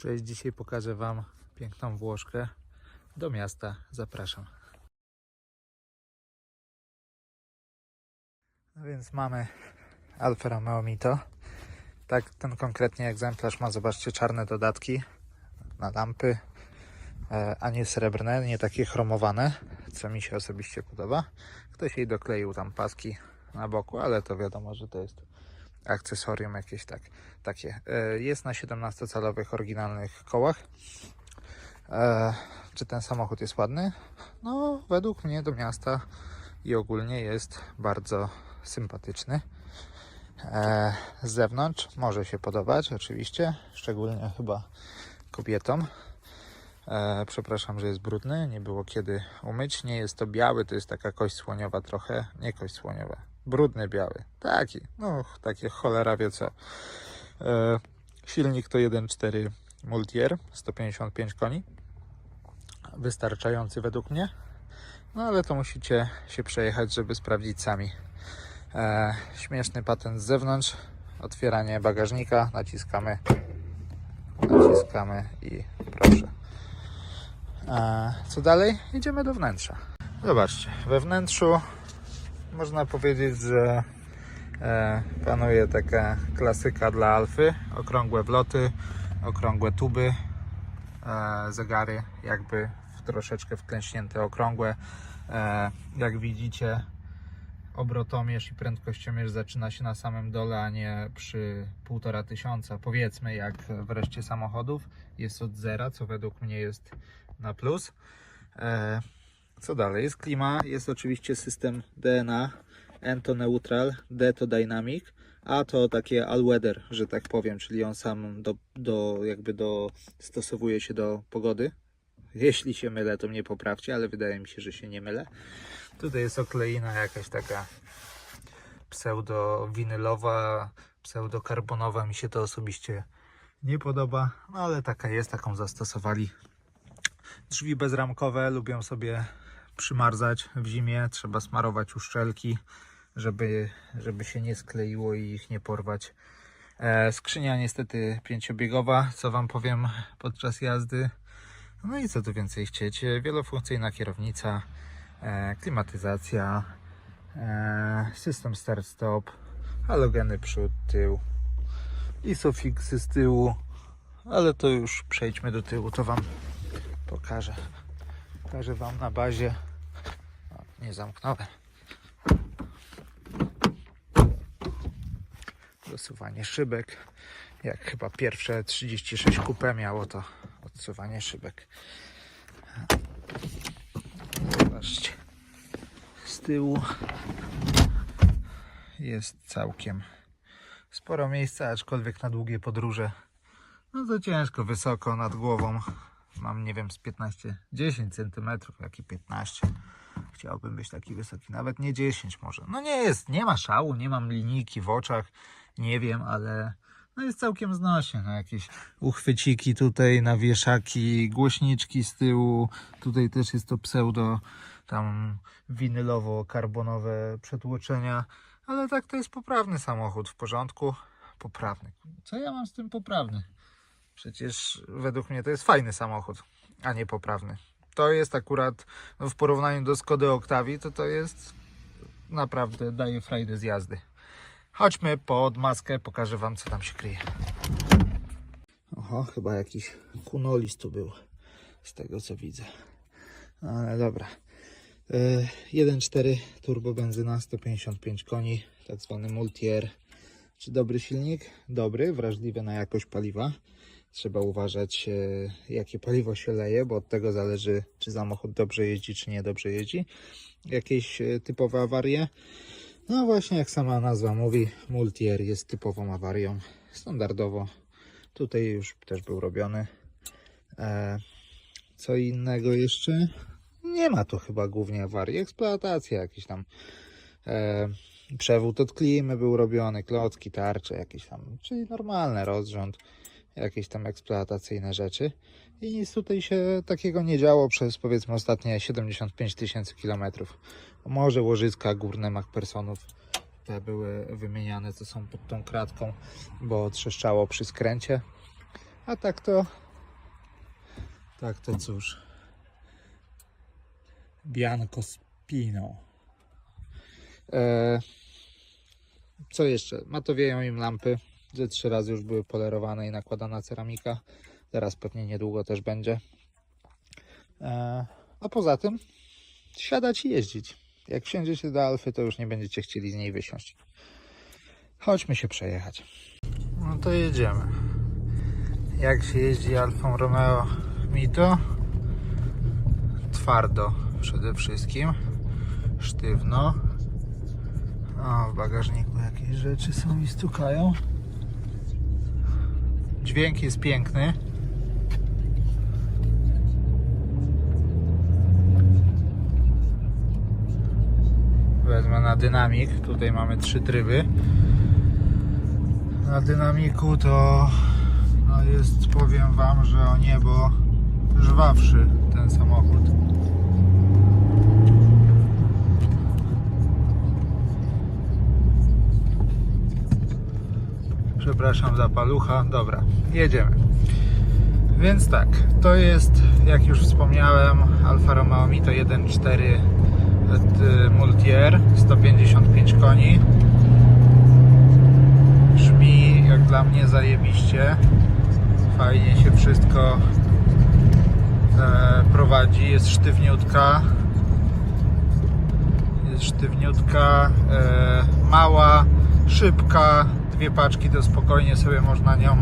Cześć, dzisiaj pokażę Wam piękną Włoszkę. Do miasta zapraszam. No więc mamy Alfa Romeo Mito. Tak, ten konkretnie egzemplarz ma, zobaczcie, czarne dodatki na lampy, e, a nie srebrne, nie takie chromowane, co mi się osobiście podoba. Ktoś jej dokleił tam paski na boku, ale to wiadomo, że to jest akcesorium jakieś tak, takie. E, Jest na 17-calowych oryginalnych kołach. E, Czy ten samochód jest ładny? No, według mnie do miasta i ogólnie jest bardzo sympatyczny. E, Z zewnątrz może się podobać, oczywiście, szczególnie chyba kobietom. Przepraszam, że jest brudny, nie było kiedy umyć. Nie jest to biały, to jest taka kość słoniowa trochę, nie kość słoniowa, brudny biały. Taki, no takie cholera wie co. E, silnik to 1.4 Multier, 155 koni. Wystarczający według mnie. No ale to musicie się przejechać, żeby sprawdzić sami. E, śmieszny patent z zewnątrz. Otwieranie bagażnika, naciskamy, naciskamy i proszę. E, co dalej? Idziemy do wnętrza. Zobaczcie, we wnętrzu można powiedzieć, że e, panuje taka klasyka dla Alfy. Okrągłe wloty, okrągłe tuby, e, zegary jakby troszeczkę wklęśnięte, okrągłe. E, jak widzicie, obrotomierz i prędkościomierz zaczyna się na samym dole, a nie przy półtora tysiąca, powiedzmy, jak w reszcie samochodów. Jest od zera, co według mnie jest na plus. Co dalej? Jest klima, jest oczywiście system DNA, N to neutral, D to dynamic, A to takie all weather, że tak powiem, czyli on sam do, do, jakby dostosowuje się do pogody. Jeśli się mylę, to mnie poprawcie, ale wydaje mi się, że się nie mylę. Tutaj jest okleina jakaś taka pseudo-winylowa, pseudo-karbonowa. Mi się to osobiście nie podoba, no ale taka jest, taką zastosowali. Drzwi bezramkowe lubią sobie przymarzać w zimie. Trzeba smarować uszczelki, żeby, żeby się nie skleiło i ich nie porwać. E, skrzynia niestety pięciobiegowa, co Wam powiem podczas jazdy. No i co tu więcej chcieć? Wielofunkcyjna kierownica, e, klimatyzacja, e, system start-stop, halogeny przód, tył, isofixy z tyłu, ale to już przejdźmy do tyłu, to Wam pokażę. Pokażę Wam na bazie. Nie zamknąłem. Dosuwanie szybek. Jak chyba pierwsze 36 kupę miało to odsuwanie szybek. Zobaczcie. Z tyłu jest całkiem sporo miejsca, aczkolwiek na długie podróże no to ciężko, wysoko nad głową. Mam, nie wiem, z 15, 10 cm, jak i 15. Chciałbym być taki wysoki, nawet nie 10 może. No nie jest, nie ma szału, nie mam linijki w oczach, nie wiem, ale no jest całkiem znośnie. No jakieś uchwyciki tutaj na wieszaki, głośniczki z tyłu. Tutaj też jest to pseudo tam winylowo-karbonowe przetłoczenia. Ale tak to jest poprawny samochód, w porządku. Poprawny. Co ja mam z tym poprawny? Przecież według mnie to jest fajny samochód, a nie poprawny. To jest akurat w porównaniu do Skody Octavii, to to jest naprawdę daje frajdę z jazdy. Chodźmy pod maskę, pokażę Wam co tam się kryje. Oho, chyba jakiś kunolis tu był, z tego co widzę. Ale dobra. Yy, 1.4 turbo benzyna, 155 koni, tak zwany multi-air. Czy dobry silnik? Dobry, wrażliwy na jakość paliwa. Trzeba uważać, e, jakie paliwo się leje, bo od tego zależy, czy samochód dobrze jeździ, czy nie dobrze jeździ. Jakieś e, typowe awarie? No właśnie, jak sama nazwa mówi, Multier jest typową awarią. Standardowo. Tutaj już też był robiony. E, co innego jeszcze? Nie ma tu chyba głównie awarii. Eksploatacja jakiś tam. Przewód od klimy był robiony, klocki, tarcze jakieś tam, czyli normalny rozrząd jakieś tam eksploatacyjne rzeczy. I nic tutaj się takiego nie działo przez powiedzmy ostatnie 75 tysięcy kilometrów. Może łożyska górne MacPersonów te były wymieniane, co są pod tą kratką, bo trzeszczało przy skręcie. A tak to Tak to cóż. Bianco Spino. E, co jeszcze? Matowieją im lampy. Ze trzy razy już były polerowane i nakładana ceramika. Teraz pewnie niedługo też będzie. E, a poza tym siadać i jeździć. Jak wsiądziecie do Alfy, to już nie będziecie chcieli z niej wysiąść. Chodźmy się przejechać. No to jedziemy. Jak się jeździ Alfą Romeo Mito? Twardo przede wszystkim. Sztywno. O, w bagażniku jakieś rzeczy są i stukają. Dźwięk jest piękny. Wezmę na dynamik. Tutaj mamy trzy tryby. Na dynamiku to no jest, powiem Wam, że o niebo żwawszy ten samochód. Przepraszam za palucha. Dobra, jedziemy. Więc tak, to jest, jak już wspomniałem, Alfa Romeo Mito 1.4 y, Multier, 155 koni. Brzmi jak dla mnie zajebiście. Fajnie się wszystko e, prowadzi, jest sztywniutka. Jest sztywniutka, e, mała, szybka. Dwie paczki to spokojnie sobie można nią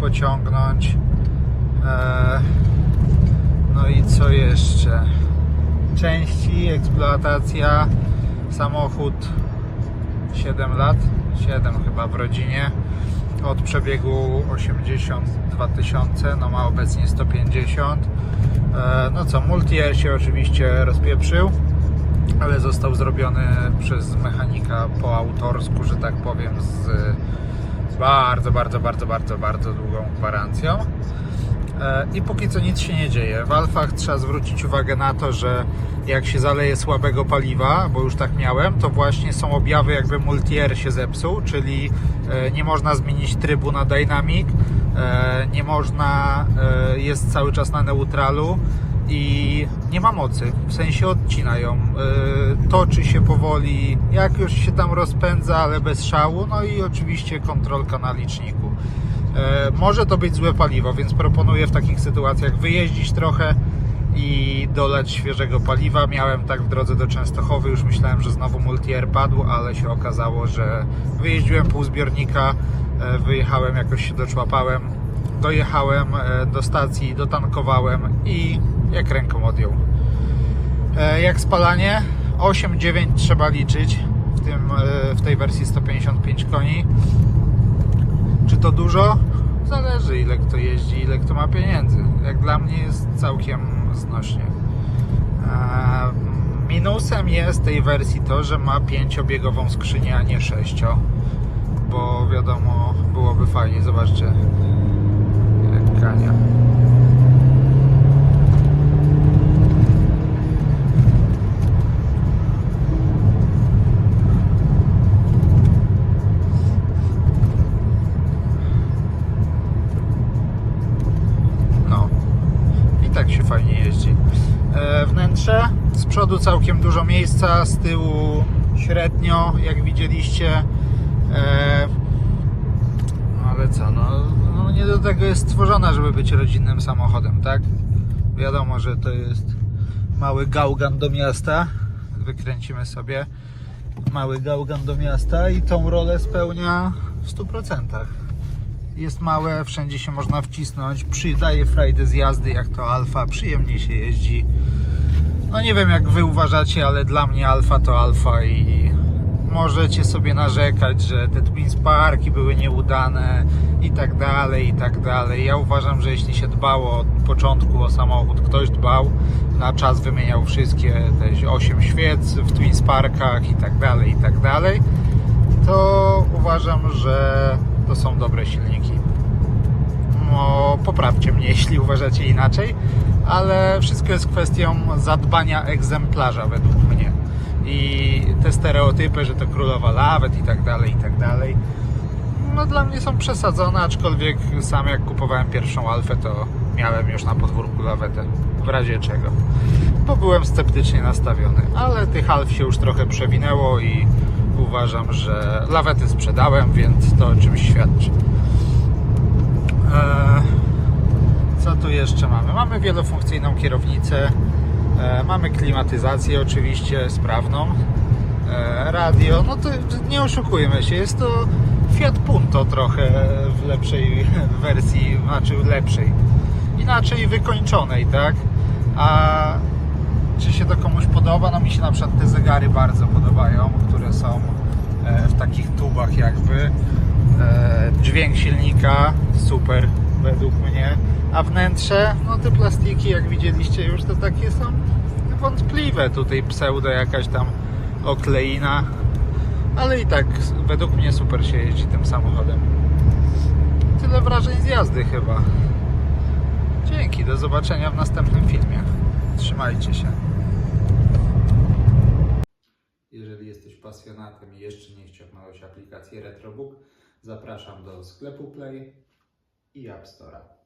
pociągnąć. E, no i co jeszcze? Części, eksploatacja, samochód 7 lat, 7 chyba w rodzinie. Od przebiegu 82 tysiące, no ma obecnie 150. E, No co, Multier się oczywiście rozpieprzył, ale został zrobiony przez mechanika po autorsku, że tak powiem, z bardzo, bardzo, bardzo, bardzo, bardzo długą gwarancją. E, I póki co nic się nie dzieje. W Alfach trzeba zwrócić uwagę na to, że jak się zaleje słabego paliwa, bo już tak miałem, to właśnie są objawy jakby multier się zepsuł, czyli e, nie można zmienić trybu na dynamic, e, nie można, jest cały czas na neutralu i nie ma mocy, w sensie odcina ją. E, Toczy się powoli, jak już się tam rozpędza, ale bez szału, no i oczywiście kontrolka na liczniku. E, Może to być złe paliwo, więc proponuję w takich sytuacjach wyjeździć trochę i dolać świeżego paliwa. Miałem tak w drodze do Częstochowy, już myślałem, że znowu multier padł, ale się okazało, że wyjeździłem pół zbiornika, e, wyjechałem, jakoś się doczłapałem, dojechałem e, do stacji, dotankowałem i jak ręką odjął. E, Jak spalanie? 8-9 trzeba liczyć w, tym, e, w tej wersji 155 koni. Czy to dużo? Zależy ile kto jeździ, ile kto ma pieniędzy. Jak dla mnie jest całkiem znośnie. Eee, Minusem jest tej wersji to, że ma 5-biegową skrzynię, a nie 6. Bo wiadomo, byłoby fajnie. Zobaczcie. Kania. Całkiem dużo miejsca, z tyłu średnio, jak widzieliście. E, no ale co, no, no nie do tego jest stworzona, żeby być rodzinnym samochodem, tak? Wiadomo, że to jest mały gałgan do miasta. Wykręcimy sobie mały gałgan do miasta i tą rolę spełnia w 100% jest małe, wszędzie się można wcisnąć, przydaje frajdę z jazdy jak to Alfa, przyjemnie się jeździ. No nie wiem jak wy uważacie, ale dla mnie Alfa to Alfa i możecie sobie narzekać, że te Twin Sparki były nieudane i tak dalej, i tak dalej. Ja uważam, że jeśli się dbało od początku o samochód, ktoś dbał, na czas wymieniał wszystkie te 8 świec w Twin Sparkach i tak dalej, i tak dalej, to uważam, że to są dobre silniki. No, poprawcie mnie, jeśli uważacie inaczej, ale wszystko jest kwestią zadbania egzemplarza według mnie. I te stereotypy, że to królowa lawet i tak dalej, i tak dalej. no dla mnie są przesadzone, aczkolwiek sam jak kupowałem pierwszą alfę, to miałem już na podwórku lawetę, w razie czego. Bo byłem sceptycznie nastawiony, ale tych alf się już trochę przewinęło i uważam, że lawety sprzedałem, więc to o czymś świadczy. Eee, co tu jeszcze mamy? Mamy wielofunkcyjną kierownicę, e, mamy klimatyzację oczywiście sprawną, e, radio, no to nie oszukujmy się, jest to Fiat Punto trochę w lepszej wersji, znaczy lepszej, inaczej wykończonej, tak? A czy się to komuś podoba? No mi się na przykład te zegary bardzo podobają, które są e, w takich tubach jakby. E, Dźwięk silnika super według mnie. A wnętrze, no te plastiki jak widzieliście już to takie są wątpliwe. Tutaj pseudo jakaś tam okleina. Ale i tak według mnie super się jeździ tym samochodem. Tyle wrażeń z jazdy chyba. Dzięki, do zobaczenia w następnym filmie. Trzymajcie się. Jeżeli jesteś pasjonatem i jeszcze nie ściągnąłeś aplikacji Retrobook, zapraszam do sklepu Play i App Store'a.